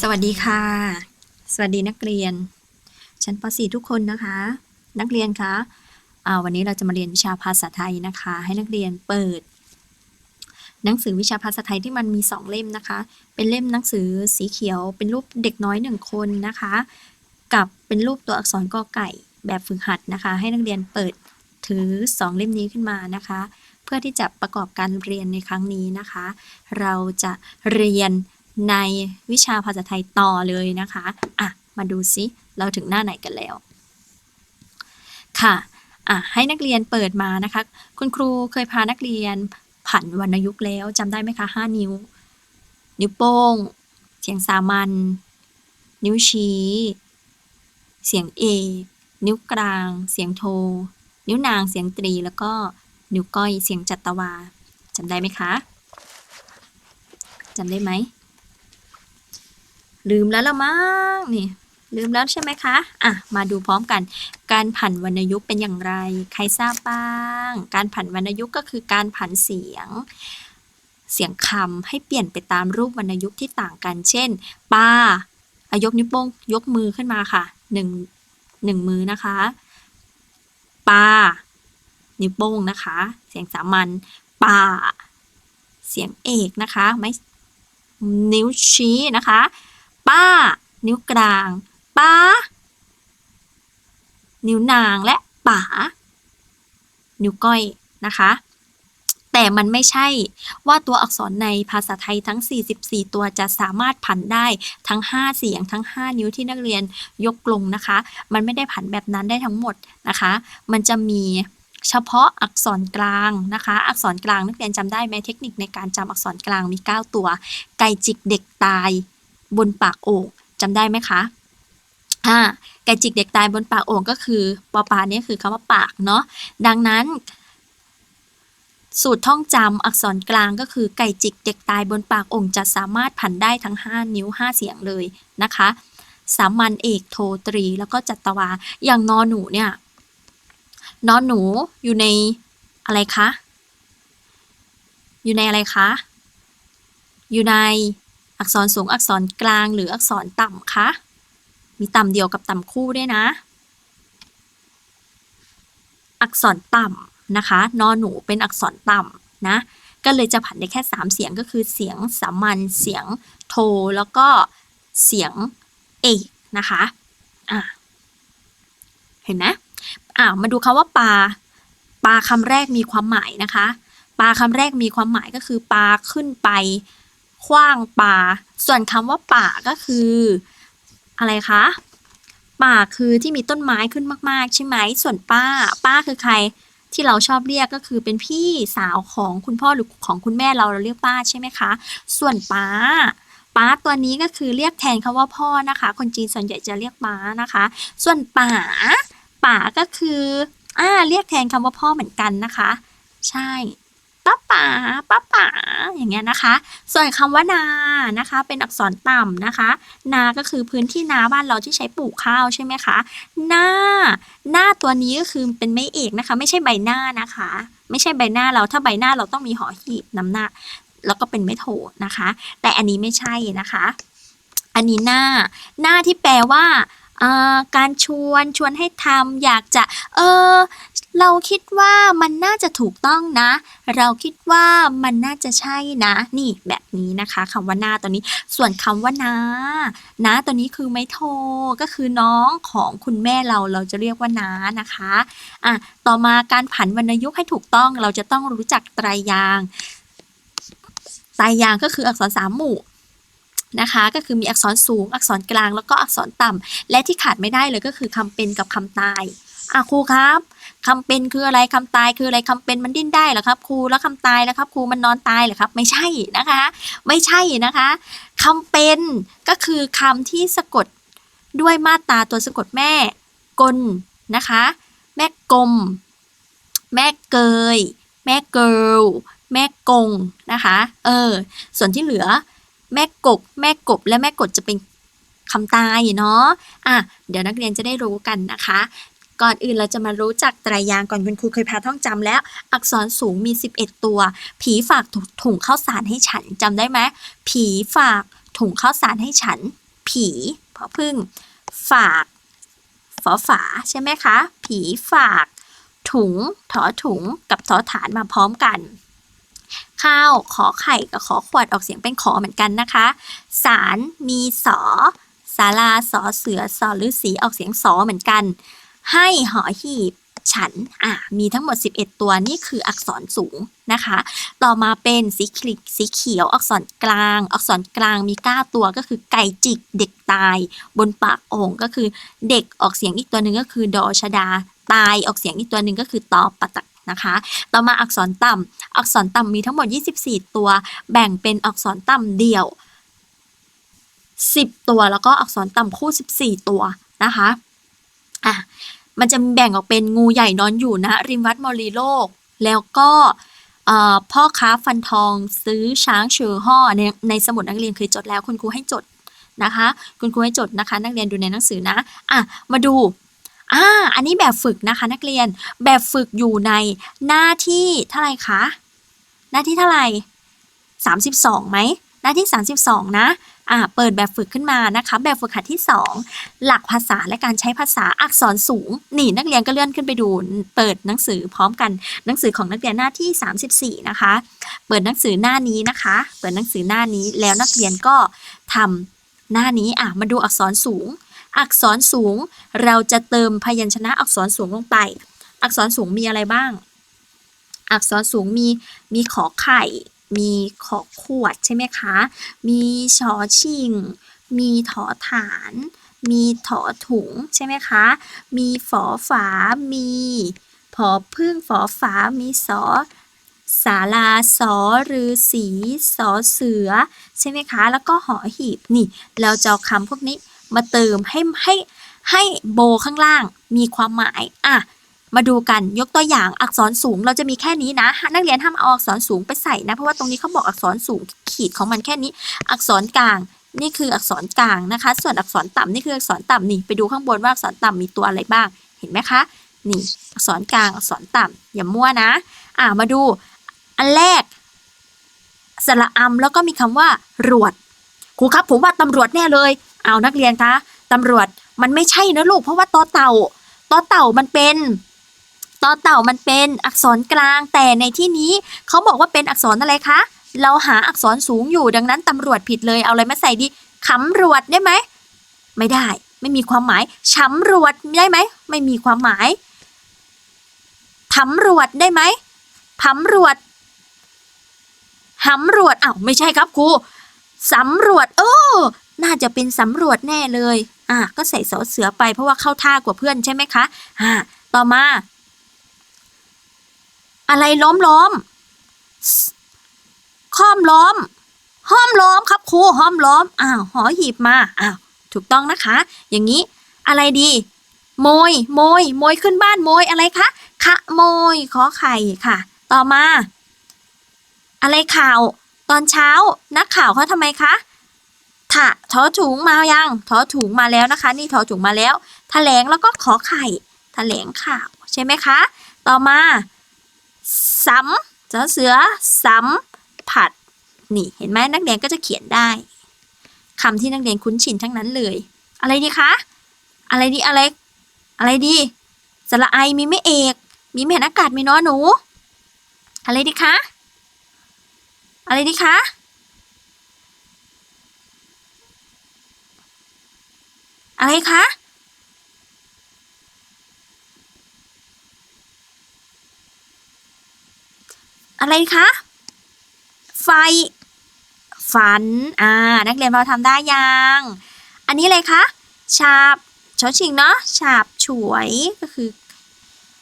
สวัสดีค่ะ สวัสดีนักเรียน ชั้นป .4 ทุกคนนะคะ นักเรียนคะอ่าวันนี้เราจะมาเรียนวิชาภาษาไทยนะคะ ให้นักเรียนเปิด หนังสือวิชาภาษาไทยที่มันมี 2 เล่มนะคะ เป็นเล่มหนังสือสีเขียว เป็นรูปเด็กน้อยหนึ่งคนนะคะ กับเป็นรูปตัวอักษรกอไก่แบบฝึกหัดนะคะ ให้นักเรียนเปิดถือ 2 เล่มนี้ขึ้นมานะคะ เพื่อที่จะประกอบการเรียนในครั้งนี้นะคะ เราจะเรียน ในวิชาภาษาไทยต่อเลยนะคะ อะ มาดูซิ เราถึงหน้าไหนกันแล้ว ค่ะอะให้นักเรียนเปิดมานะคะ คุณครูเคยพานักเรียนผันวรรณยุกต์แล้วจำได้ไหมคะ 5 นิ้ว นิ้วโป้ง เสียงสามัญ นิ้วชี้ เสียงเอกนิ้วกลาง เสียงโท นิ้วนาง เสียงตรี แล้วก็นิ้วก้อย เสียงจัตวาจำได้ไหมคะจำได้ไหม ลืมแล้วละมั้งนี่ลืมแล้วใช่ไหมคะ อะ มาดูพร้อมกัน การผันวรรณยุกต์เป็นอย่างไร ใครทราบบ้าง การผันวรรณยุกต์ก็คือการผันเสียง เสียงคำให้เปลี่ยนไปตามรูปวรรณยุกต์ที่ต่างกัน เช่นปาอายกนิ้วโป้งยกมือขึ้นมาค่ะหนึ่งหนึ่งมือนะคะปานิ้วโป้งนะคะ เสียงสามัญปาเสียงเอกนะคะ ไม่ นิ้วชี้นะคะ ป้า นิ้วกลางป้า นิ้วนางและป๋า นิ้วก้อยนะคะ แต่มันไม่ใช่ว่าตัวอักษรในภาษาไทยทั้ง 44 ตัวจะสามารถผันได้ทั้ง 5 เสียงทั้ง 5 นิ้วที่นักเรียนยกลงนะคะ มันไม่ได้ผันแบบนั้นได้ทั้งหมดนะคะ มันจะมีเฉพาะอักษรกลางนะคะ อักษรกลางนักเรียนจำได้ไหมเทคนิคในการจำอักษรกลางมี 9 ตัว ไก่จิกเด็กตาย บนปากโอ่งจำได้ไหมคะอ่าไก่จิกเด็กตายบนปากโอ่งก็คือปอปาเนี่ยคือคำว่าปากเนาะดังนั้น สูตรท่องจำอักษรกลางก็คือไก่จิกเด็กตายบนปากโอ่งจะสามารถผันได้ทั้ง 5 นิ้ว 5 เสียงเลยนะคะสามัญเอกโทตรี แล้วก็จัตวา อย่างนอหนูเนี่ยนอหนูอยู่ในอะไรคะ อยู่ในอะไรคะ อยู่ใน อักษรสูงอักษรกลางหรืออักษรต่ำคะ มีต่ำเดียวกับต่ำคู่ด้วยนะ อักษรต่ำนะคะ นอหนูเป็นอักษรต่ำนะ ก็เลยจะผันได้แค่ 3 เสียงก็คือเสียงสามัญ เสียงโท แล้วก็เสียงเอกนะคะ อะ เห็นไหมอ่ามาดูคำว่าปลา ปลาคำแรกมีความหมายนะคะ ปลาคำแรกมีความหมายก็คือปลาขึ้นไป ขว้างปลาส่วนคำว่าป่าก็คือ อะไรคะป่าคือที่มีต้นไม้ขึ้นมากๆ ใช่ไหมส่วนป้า ป้าคือใครที่เราชอบเรียกก็คือเป็นพี่สาวของคุณพ่อหรือของคุณแม่เราเราเรียกป้าใช่ไหมคะ ส่วนป้าป้าตัวนี้ก็คือเรียกแทนคำว่าพ่อนะคะ คนจีนส่วนใหญ่จะเรียกป้านะคะ ส่วนป่าป่าก็คืออ่าเรียกแทนคำว่าพ่อเหมือนกันนะคะ ใช่ ป้าป๋าป้าป๋าอย่างเงี้ยนะคะ ส่วนคำว่านานะคะ เป็นอักษรต่ำนะคะ นาก็คือพื้นที่นาบ้านเราที่ใช้ปลูกข้าวใช่ไหมคะหน้า หน้าตัวนี้ก็คือเป็นไม่เอกนะคะ ไม่ใช่ใบหน้านะคะ ไม่ใช่ใบหน้าเราถ้าใบหน้าเราต้องมีหอหีบน้ำหน้า แล้วก็เป็นไม่โทนะคะ แต่อันนี้ไม่ใช่นะคะ อันนี้หน้า หน้าที่แปลว่าอ่าการชวนชวนให้ทำอยากจะ เออ เราคิดว่ามันน่าจะถูกต้องนะ เราคิดว่ามันน่าจะใช่นะ นี่แบบนี้นะคะคำว่าหน้าตัวนี้ ส่วนคำว่านานาตัวนี้คือไม่โทก็คือน้องของคุณแม่เราเราจะเรียกว่านานะคะอะต่อมาการผันวรรณยุกต์ให้ถูกต้อง เราจะต้องรู้จักไตรยางไตรยางก็คืออักษรสามหมู่นะคะก็คือมีอักษรสูง อักษรกลางแล้วก็อักษรต่ำและที่ขาดไม่ได้เลยก็คือคำเป็นกับคำตาย อะครูครับคำเป็นคืออะไรคำตายคืออะไรคำเป็นมันดิ้นได้เหรอครับ ครูแล้วคำตายแล้วครับ ครูมันนอนตายเหรอครับ ไม่ใช่นะคะ ไม่ใช่นะคะคำเป็นก็คือคำที่สะกดด้วยมาตราตัวสะกดแม่กลนะคะ แม่กลม แม่เกย แม่เกิลแม่กงนะคะ เออ ส่วนที่เหลือ แม่กก แม่กบ และแม่กดจะเป็นคำตายเนาะ อะ เดี๋ยวนักเรียนจะได้รู้กันนะคะ ก่อนอื่นเราจะมารู้จักไตรยางก่อนคุณครูเคยพาท่องจำแล้ว อักษรสูงมี 11 ตัว ผีฝากถุงข้าวสารให้ฉันจำได้ไหมผีฝากถุงข้าวสารให้ฉัน ผีพอพึ่ง ฝากฝอฝาใช่ไหมคะ ผีฝาก ถุงถอถุงกับถอฐานมาพร้อมกัน ข้าวขอไข่กับขอขวดออกเสียงเป็นขอเหมือนกันนะคะ สารมีสอสาราสอเสือสอฤาษีออกเสียงสอเหมือนกัน ให้หอหีบฉันอะมีทั้งหมด 11 ตัวนี่คืออักษรสูงนะคะ ต่อมาเป็นสีเขียวสีเขียว อักษรกลาง อักษรกลางมี 9 ตัวก็คือไก่จิกเด็กตาย บนปากโอ่งก็คือเด็กออกเสียงอีกตัวหนึ่งก็คือดอชดา ตายออกเสียงอีกตัวหนึ่งก็คือตอปะตักนะคะ ต่อมาอักษรต่ำอักษรต่ำมีทั้งหมด 24 ตัว แบ่งเป็นอักษรต่ำเดี่ยว 10 ตัวแล้วก็อักษรต่ำคู่ 14 ตัวนะคะ อะมันจะแบ่งออกเป็นงูใหญ่นอนอยู่นะริมวัดมอรีโลก แล้วก็พ่อค้าฟันทองซื้อช้างเชือห่อในในสมุดนักเรียนเคยจดแล้วคุณครูให้จดนะคะ คุณครูให้จดนะคะ นักเรียนดูในหนังสือนะอะมาดูอ่าอันนี้แบบฝึกนะคะนักเรียนแบบฝึกอยู่ในหน้าที่เท่าไหร่คะหน้าที่เท่าไหร่32ไหมหน้าที่ 32 นะ อ่าเปิดแบบฝึกขึ้นมานะคะ แบบฝึกหัดที่ 2 หลักภาษาและการใช้ภาษาอักษรสูง นี่นักเรียนก็เลื่อนขึ้นไปดู เปิดหนังสือพร้อมกันหนังสือของนักเรียนหน้าที่ 34 นะคะ เปิดหนังสือหน้านี้นะคะ เปิดหนังสือหน้านี้แล้วนักเรียนก็ทำหน้านี้อะมาดูอักษรสูง อักษรสูง เราจะเติมพยัญชนะอักษรสูงลงไป อักษรสูงมีอะไรบ้าง อักษรสูงมีมีขอไข่ มีขอขวดใช่ไหมคะ มีชอชิง มีถอฐาน มีถอถุงใช่ไหมคะ มีฝอฝา มีผอพึ่งฝอฝา มีสอสาลาสอรือสีสอเสือ ใช่ไหมคะ แล้วก็หอหีบนี่ เราจะเอาคำพวกนี้มาเติมให้ให้ให้โบข้างล่างมีความหมายอะ มาดูกันยกตัวอย่างอักษรสูงเราจะมีแค่นี้นะ นักเรียนห้ามเอาอักษรสูงไปใส่นะ เพราะว่าตรงนี้เขาบอกอักษรสูงขีดของมันแค่นี้ อักษรกลางนี่คืออักษรกลางนะคะ ส่วนอักษรต่ำนี่คืออักษรต่ำนี่ไปดูข้างบนว่าอักษรต่ำมีตัวอะไรบ้าง เห็นไหมคะ นี่อักษรกลางอักษรต่ำอย่ามั่วนะ อ่ามาดูอันแรกสระอำแล้วก็มีคำว่ารวดครูครับผมว่าตำรวจแน่เลย เอานักเรียนคะตำรวจมันไม่ใช่นะลูกเพราะว่าตอเต่าตอเต่ามันเป็น ตอเต่ามันเป็นอักษรกลางแต่ในที่นี้เขาบอกว่าเป็นอักษรอะไรคะ เราหาอักษรสูงอยู่ดังนั้นตำรวจผิดเลยเอาอะไรมาใส่ดีขำรวดได้ไหม ไม่ได้ ไม่มีความหมายช้ำรวดได้ไหม ไม่มีความหมายทำรวดได้ไหมผำรวดหำรวดอ้าวไม่ใช่ครับครูสำรวจเออน่าจะเป็นสำรวจแน่เลย อะก็ใส่สอเสือไปเพราะว่าเข้าท่ากว่าเพื่อนใช่ไหมคะอ่าต่อมา อะไรล้อมล้อมค้อมล้อม ห้อมล้อมครับครูห้อมล้อมอ้าวหอหีบมาอ้าวถูกต้องนะคะ อย่างนี้อะไรดีโมยโมยโมยขึ้นบ้านโมยอะไรคะขะโมยขอไข่ค่ะ ต่อมา อะไรข่าว ตอนเช้านักข่าวเขาทำไมคะถะถอถุงมายังถอถุงมาแล้วนะคะ นี่ถอถุงมาแล้วแถลงแล้วก็ขอไข่แถลงข่าวใช่ไหมคะ ต่อมา สัมเสือเสือสัมผัดนี่เห็นไหมนักเรียนก็จะเขียนได้คำที่นักเรียนคุ้นชินทั้งนั้นเลย อะไรดีคะ อะไรดีอะไร อะไรดีสระไอมีไม่เอก มีแม่นอากาศมีนอหนู อะไรดีคะ อะไรดีคะ อะไรคะ อะไรคะ ไฟ ฝัน อ่า นักเรียนพอทำได้ยัง อันนี้อะไรคะฉาบชอชิงเนาะฉาบฉวยก็คือ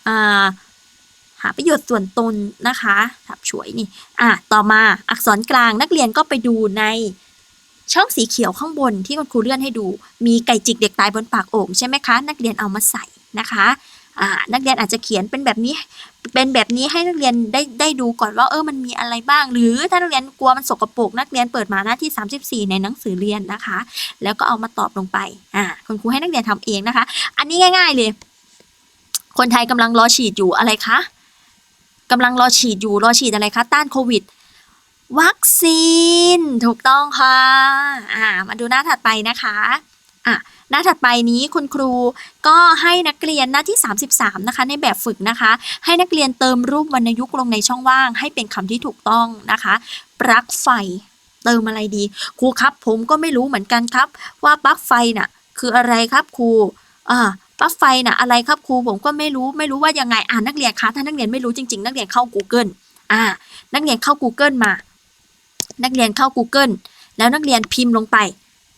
อ่าหาประโยชน์ส่วนตนนะคะฉาบฉวยนี่ อะ ต่อมาอักษรกลางนักเรียนก็ไปดูในช่องสีเขียวข้างบนที่คุณครูเลื่อนให้ดู มีไก่จิกเด็กตายบนปากโอ่งใช่ไหมคะ นักเรียนเอามาใส่นะคะ นักเรียนอาจจะเขียนเป็นแบบนี้ เป็นแบบนี้ให้นักเรียนได้ได้ดูก่อนว่าเออมันมีอะไรบ้าง หรือถ้านักเรียนกลัวมันสกปรกนักเรียนเปิดมาหน้าที่ 34 ในหนังสือเรียนนะคะ แล้วก็เอามาตอบลงไปอ่าคุณครูให้นักเรียนทำเองนะคะ อันนี้ง่าย ๆเลย คนไทยกำลังรอฉีดอยู่อะไรคะกำลังรอฉีดอยู่รอฉีดอะไรคะต้านโควิดวัคซีน ถูกต้องค่ะอ่ามาดูหน้าถัดไปนะคะอะ หน้าถัดไปนี้คุณครูก็ให้นักเรียนหน้าที่ 33 นะคะ ในแบบฝึกนะคะ ให้นักเรียนเติมรูปวรรณยุกต์ลงในช่องว่าง ให้เป็นคำที่ถูกต้องนะคะปลั๊กไฟ เติมอะไรดี ครูครับผมก็ไม่รู้เหมือนกันครับ ว่าปลั๊กไฟน่ะคืออะไรครับครูอ่าปลั๊กไฟน่ะอะไรครับครูผมก็ไม่รู้ไม่รู้ว่ายังไงอ่านักเรียนคะถ้านักเรียนไม่รู้จริง ๆ นักเรียนเข้า Google อ่า นักเรียนเข้า Google มา นักเรียนเข้า Google แล้วนักเรียนพิมพ์ลงไป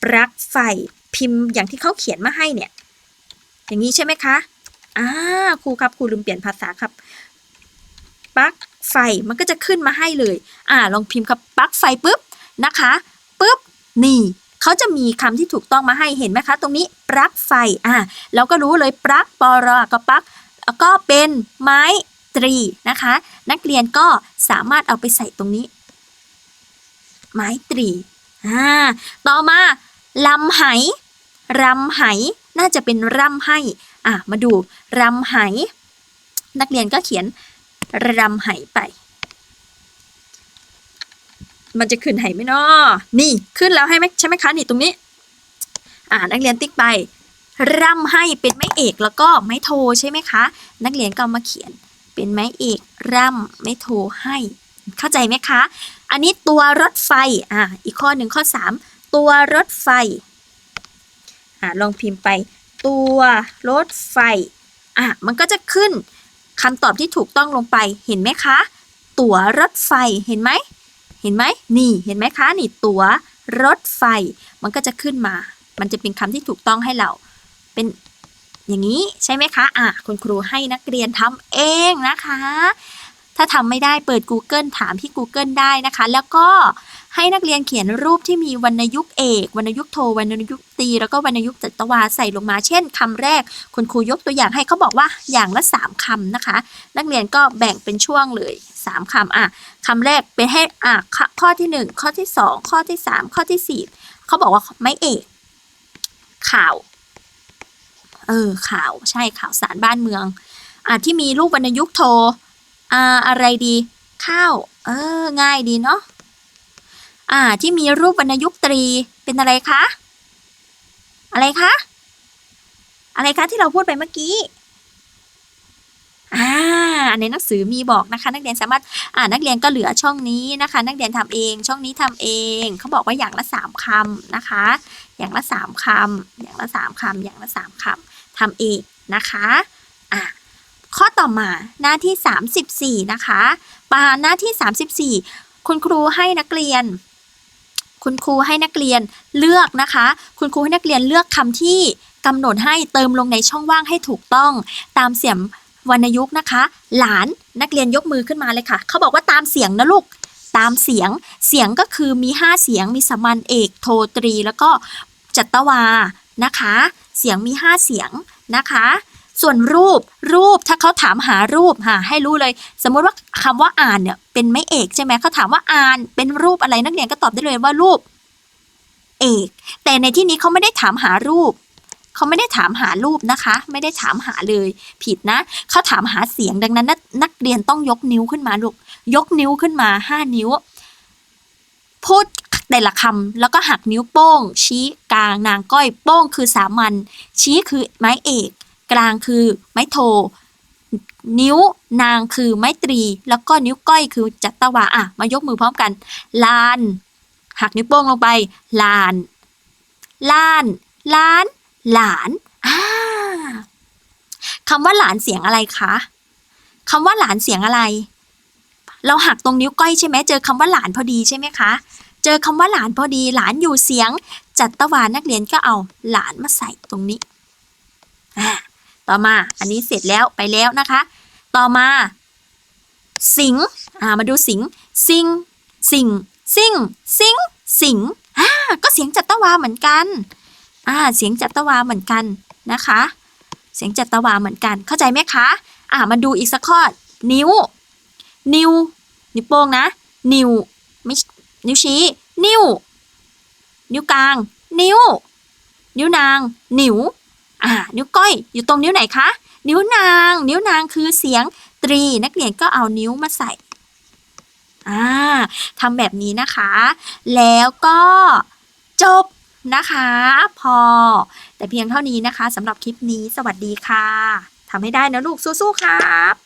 ปลั๊กไฟ พิมพ์อย่างที่เขาเขียนมาให้เนี่ย อย่างนี้ใช่ไหมคะอ่าครูครับครูลืมเปลี่ยนภาษาครับปลั๊กไฟมันก็จะขึ้นมาให้เลย อ่า ลองพิมพ์ครับปลั๊กไฟปุ๊บนะคะปุ๊บนี่เขาจะมีคำที่ถูกต้องมาให้เห็นไหมคะ ตรงนี้ปลั๊กไฟอ่าเราก็รู้เลยปลั๊กปอรอกับปลั๊กก็เป็นไม้ตรีนะคะ นักเรียนก็สามารถเอาไปใส่ตรงนี้ ไม้ตรีอ่าต่อมาลำไห รำไหน่าจะเป็นร่ำให้อะมาดูรำไหนักเรียนก็เขียนรำไหไป มันจะขึ้นไหไหมเนาะนี่ขึ้นแล้วให้ไหมใช่ไหมคะนี่ตรงนี้ อ่านักเรียนติ๊กไปร่ำให้เป็นไม้เอกแล้วก็ไม้โทใช่ไหมคะ นักเรียนก็มาเขียนเป็นไม้เอกร่ำไม้โทให้ เข้าใจไหมคะ อันนี้ตัวรถไฟอ่าอีกข้อหนึ่งข้อ 3 ตัวรถไฟ อ่าลองพิมพ์ไป ตัวรถไฟอะมันก็จะขึ้นคำตอบที่ถูกต้องลงไปเห็นไหมคะ ตั๋วรถไฟเห็นไหมเห็นไหมนี่เห็นไหมคะนี่ตั๋วรถไฟ มันก็จะขึ้นมา มันจะเป็นคำที่ถูกต้องให้เรา เป็นอย่างนี้ใช่ไหมคะอะคุณครูให้นักเรียนทำเองนะคะ ถ้าทำไม่ได้เปิด Google ถามที่ Google ได้นะคะ แล้วก็ ให้นักเรียนเขียนรูปที่มีวรรณยุกต์เอกวรรณยุกต์โทวรรณยุกต์ตี แล้วก็วรรณยุกต์จัตวาใส่ลงมาเช่นคำแรก คุณครูยกตัวอย่างให้เขาบอกว่าอย่างละ 3คำนะคะ นักเรียนก็แบ่งเป็นช่วงเลย 3คำอะคำแรกเป็นให้อะข้อข้อที่ 1 ข้อที่ 2 ข้อที่ 3 ข้อที่ 4เขาบอกว่าไม่เอก ข่าวเออข่าวใช่ข่าวสารบ้านเมืองอะที่มีรูปวรรณยุกต์โทอ่าอะไรดี ข้าว เออ ง่ายดีเนาะ อ่า ที่มีรูปวรรณยุกต์ตรีเป็นอะไรคะ อะไรคะ อะไรคะที่เราพูดไปเมื่อกี้อ่าในหนังสือมีบอกนะคะ นักเรียนสามารถอ่านักเรียนก็เหลือช่องนี้นะคะ นักเรียนทำเอง ช่องนี้ทำเองเขาบอกว่าอย่างละสามคำนะคะ อย่างละสามคำอย่างละสามคำอย่างละสามคำทำเองนะคะอะข้อต่อมาหน้าที่ 34 นะคะปาหน้าที่ 34 คุณครูให้นักเรียน คุณครูให้นักเรียนเลือกนะคะ คุณครูให้นักเรียนเลือกคำที่กำหนดให้เติมลงในช่องว่างให้ถูกต้อง ตามเสียงวรรณยุกต์นะคะ หลานนักเรียนยกมือขึ้นมาเลยค่ะ เขาบอกว่าตามเสียงนะลูกตามเสียงเสียงก็คือมี 5 เสียงมีสมัญเอกโทตรี แล้วก็จัตวานะคะ เสียงมี 5 เสียงนะคะ ส่วนรูปรูปถ้าเขาถามหารูปหาให้รู้เลย สมมติว่าคำว่าอ่านเนี่ยเป็นไม่เอกใช่ไหมเขาถามว่าอ่านเป็นรูปอะไรนักเรียนก็ตอบได้เลยว่ารูป เอก แต่ในที่นี้เขาไม่ได้ถามหารูปเขาไม่ได้ถามหารูปนะคะ ไม่ได้ถามหาเลย ผิดนะเขาถามหาเสียงดังนั้น นักนักเรียนต้องยกนิ้วขึ้นมาลูกยกนิ้วขึ้นมาห้านิ้ว พูดแต่ละคำแล้วก็หักนิ้วโป้ง ชี้กลางนางก้อยโป้งคือสามัญชี้คือไม้เอก กลางคือไม้โท นิ้วนางคือไม้ตรี แล้วก็นิ้วก้อยคือจัตวาอะ มายกมือพร้อมกัน ลาน หักนิ้วโป้งลงไป ลาน ลานล้าน หลานอ่าคำว่าหลานเสียงอะไรคะคำว่าหลานเสียงอะไร เราหักตรงนิ้วก้อยใช่ไหมเจอคำว่าหลานพอดีใช่ไหมคะเจอคำว่าหลานพอดีหลานอยู่เสียง จัตวานักเรียนก็เอาหลานมาใส่ตรงนี้อ่า ต่อมาอันนี้เสร็จแล้วไปแล้วนะคะ ต่อมา สิงอ่ามาดูสิงสิงสิงสิงสิงสิงอ่าก็เสียงจัตวาเหมือนกันอ่าเสียงจัตวาเหมือนกันนะคะ เสียงจัตวาเหมือนกันเข้าใจไหมคะอ่ามาดูอีกสักข้อนิ้ว นิ้วนิ้วโป้งนะ นิ้วไม่นิ้วชี้ นิ้ว นิ้วกลาง นิ้ว นิ้วนาง นิ้ว อ่านิ้วก้อยอยู่ตรงนิ้วไหนคะ นิ้วนาง นิ้วนางคือเสียงตรีนักเรียนก็เอานิ้วมาใส่อ่าทำแบบนี้นะคะ แล้วก็จบนะคะ พอ แต่เพียงเท่านี้นะคะสำหรับคลิปนี้สวัสดีค่ะทำให้ได้นะลูกสู้ๆครับ